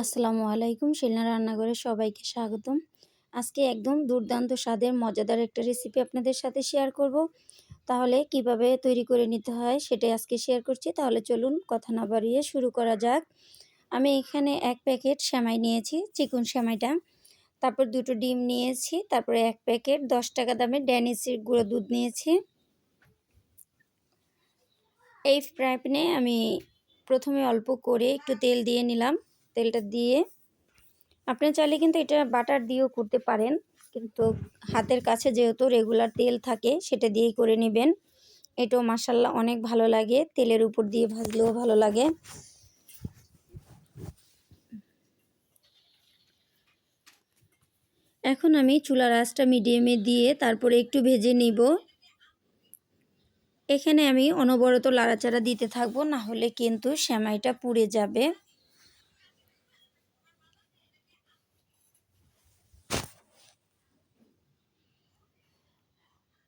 আসসালামু আলাইকুম, শিলনা রান্নাঘরে সবাইকে স্বাগতম। আজকে একদম দুর্দান্ত স্বাদের, মজাদার একটা রেসিপি আপনাদের সাথে শেয়ার করব। তাহলে কীভাবে তৈরি করে নিতে হয় সেটাই আজকে শেয়ার করছি। তাহলে চলুন কথা না বাড়িয়ে শুরু করা যাক। আমি এখানে এক প্যাকেট সেমাই নিয়েছি, চিকন সেমাইটা। তারপর দুটো ডিম নিয়েছি, তারপরে এক প্যাকেট দশ টাকা দামের ড্যানিসের গুঁড়ো দুধ নিয়েছি। এই ফ্রাই প্যানে আমি প্রথমে অল্প করে একটু তেল দিয়ে নিলাম। তেলটা দিয়ে। আপনি চাইলে কিন্তু এটা বাটার দিয়েও করতে পারেন। কিন্তু হাতের কাছে যেহেতু রেগুলার তেল থাকে, সেটা দিয়েই করে নেবেন। এটাও মাসাল্লা অনেক ভালো লাগে। তেলের উপর দিয়ে ভাজলেও ভালো লাগে। এখন আমি চুলার আঁচটা মিডিয়ামে দিয়ে তারপরে একটু ভেজে নিব। এখানে আমি অনবরত লাড়াচাড়া দিতে থাকব, না হলে কিন্তু শ্যামাইটা পুড়ে যাবে।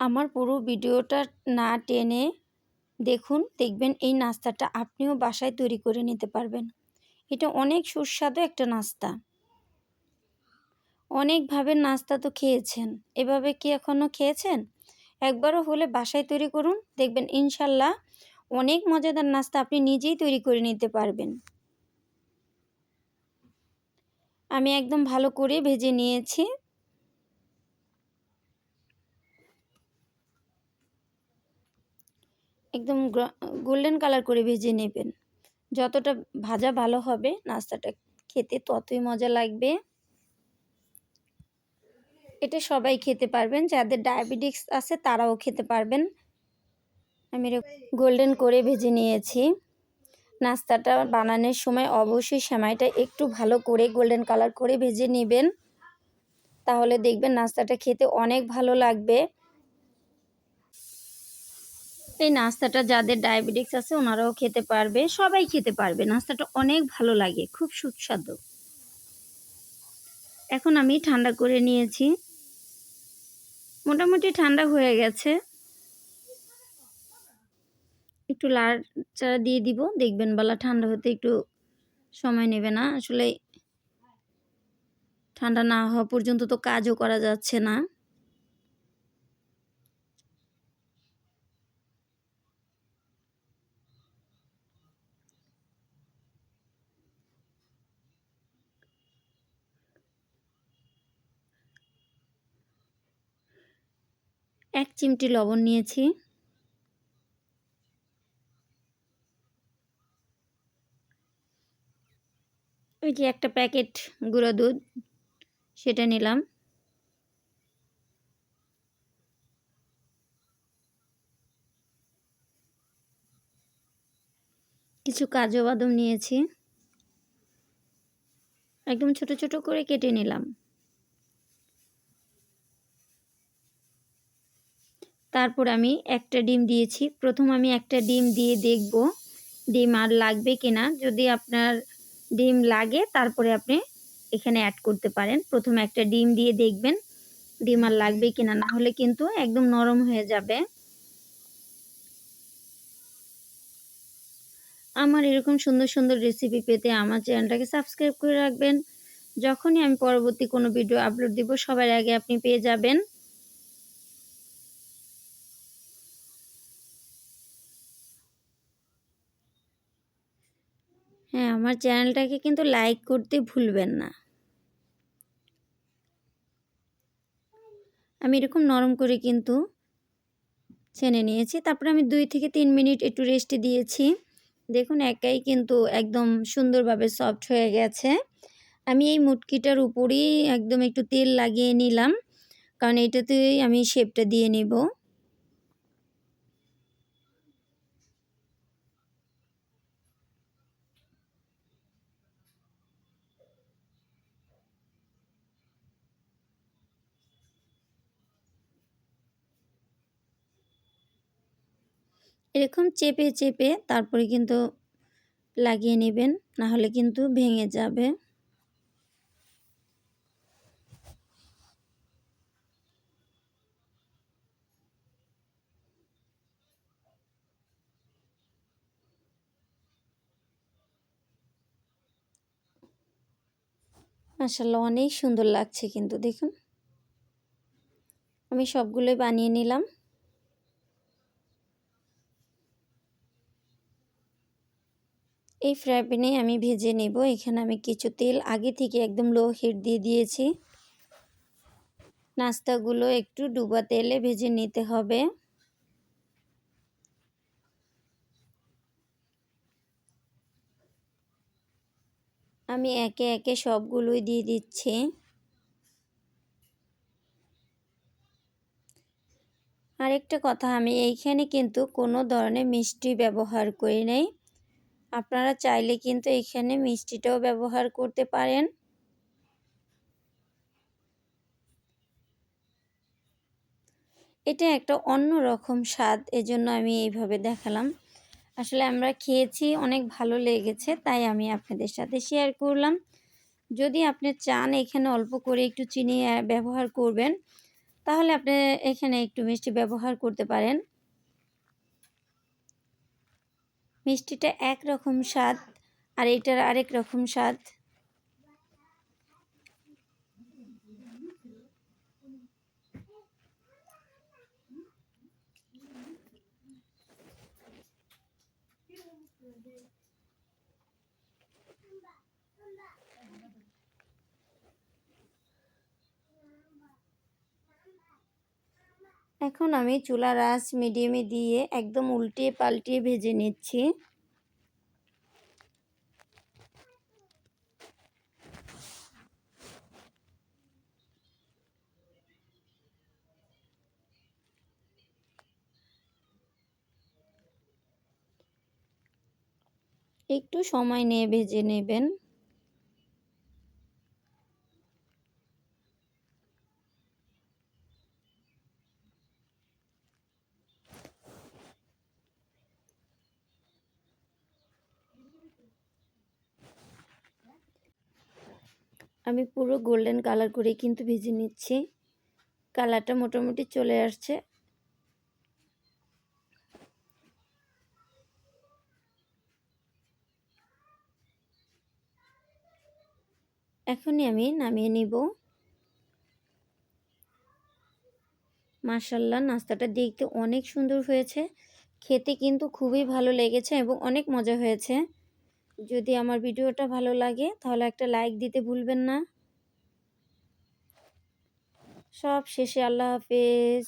আমার পুরো ভিডিওটা না টেনে দেখুন, দেখবেন এই নাস্তাটা আপনিও বাসায় তৈরি করে নিতে পারবেন। এটা অনেক সুস্বাদু একটা নাস্তা। অনেকভাবে নাস্তা তো খেয়েছেন। এভাবে কি এখনও খেয়েছেন? একবারও হলে বাসায় তৈরি করুন, দেখবেন ইনশাল্লাহ অনেক মজাদার নাস্তা আপনি নিজেই তৈরি করে নিতে পারবেন। আমি একদম ভালো করে ভেজে নিয়েছি। একদম গোল্ডেন কালার করে ভেজে নেবেন। যতটা ভাজা ভালো হবে নাস্তাটা খেতে ততই মজা লাগবে। এটা সবাই খেতে পারবেন, যাদের ডায়াবেটিক্স আছে তারাও খেতে পারবেন। আমি গোল্ডেন করে ভেজে নিয়েছি। নাস্তাটা বানানোর সময় অবশ্যই সেমাইটা একটু ভালো করে গোল্ডেন কালার করে ভেজে নেবেন। তাহলে দেখবেন নাস্তাটা খেতে অনেক ভালো লাগবে। এই নাস্তাটা যাদের ডায়াবেটিক্স আছে ওনারাও খেতে পারবে, সবাই খেতে পারবে। নাস্তাটা অনেক ভালো লাগে, খুব সুস্বাদু। এখন আমি ঠান্ডা করে নিয়েছি। মোটামুটি ঠান্ডা হয়ে গেছে। একটু লাড়চাড়া দিয়ে দিব, দেখবেন বেলা ঠান্ডা হতে একটু সময় নেবে না। আসলে ঠান্ডা না হওয়া পর্যন্ত তো কাজও করা যাচ্ছে না। এক চিমটি লবণ নিয়েছি। ওই যে একটা প্যাকেট গুঁড়ো দুধ, সেটা নিলাম। কিছু কাজু বাদাম নিয়েছি। একদম ছোট ছোট করে কেটে নিলাম। তারপর আমি একটা ডিম দিয়েছি। প্রথম আমি একটা ডিম দিয়ে দেখব ডিম আর লাগবে কিনা। যদি আপনার ডিম লাগে, তারপরে আপনি এখানে অ্যাড করতে পারেন। প্রথম একটা ডিম দিয়ে দেখবেন ডিম আর লাগবে কিনা। না হলে কিন্তু একদম নরম হয়ে যাবে। আমার এরকম সুন্দর সুন্দর রেসিপি পেতে আমার চ্যানেলটাকে সাবস্ক্রাইব করে রাখবেন। যখনই আমি পরবর্তী কোনো ভিডিও আপলোড দিব, সবার আগে আপনি পেয়ে যাবেন। হ্যাঁ আমার চ্যানেলটাকে কিন্তু লাইক করতে ভুলবেন না। আমি এরকম নরম করে কিন্তু ছেনে নিয়েছি। তারপরে আমি দুই থেকে তিন মিনিট একটু রেস্ট দিয়েছি। দেখুন, একাই কিন্তু একদম সুন্দরভাবে সফট হয়ে গেছে। আমি এই মুটকিটার উপরেই একদম একটু তেল লাগিয়ে নিলাম, কারণ এটাতেই আমি শেপটা দিয়ে নেব। এরকম চেপে চেপে তারপরে কিন্তু লাগিয়ে নেবেন না হলে কিন্তু ভেঙে যাবে মাশাআল্লাহ, অনেক সুন্দর লাগছে কিন্তু, দেখুন। আমি সবগুলোই বানিয়ে নিলাম। এই ফ্রাই প্যানে আমি ভেজে নেব। এখানে আমি কিছু তেল আগে থেকে একদম লো হিট দিয়ে দিয়েছি। নাস্তাগুলো একটু ডুবা তেলে ভেজে নিতে হবে। আমি একে একে সবগুলোই দিয়ে দিচ্ছি। আরেকটা কথা, আমি এইখানে কিন্তু কোনো ধরনের মিষ্টি ব্যবহার করি নাই। আপনারা চাইলে কিন্তু এখানে মিষ্টিটাও ব্যবহার করতে পারেন। এটা একটা অন্য রকম স্বাদ, এজন্য আমি এইভাবে দেখালাম। আসলে আমরা খেয়েছি, অনেক ভালো লেগেছে, তাই আমি আপনাদের সাথে শেয়ার করলাম। যদি আপনি চান এখানে অল্প করে একটু চিনি ব্যবহার করবেন, তাহলে আপনি এখানে একটু মিষ্টি ব্যবহার করতে পারেন। মিষ্টিটা একরকম স্বাদ আর এটার আরেক রকম স্বাদ। এখন আমি চুলার আঁচ মিডিয়ামে দিয়ে একদম উল্টিয়ে পাল্টিয়ে ভেজে নিচ্ছি। একটু সময় নিয়ে ভেজে নেবেন। আমি পুরো গোল্ডেন কালার করে কিন্তু ভেজে নিচ্ছি। কালারটা মোটামুটি চলে আসছে। এখনই আমি নামিয়ে নিব। মাশাল্লাহ নাস্তাটা দেখতে অনেক সুন্দর হয়েছে। খেতে কিন্তু খুবই ভালো লেগেছে এবং অনেক মজা হয়েছে। যদি আমার ভিডিওটা ভালো লাগে, তাহলে একটা লাইক দিতে ভুলবেন না। সব শেষে আল্লাহ হাফেজ।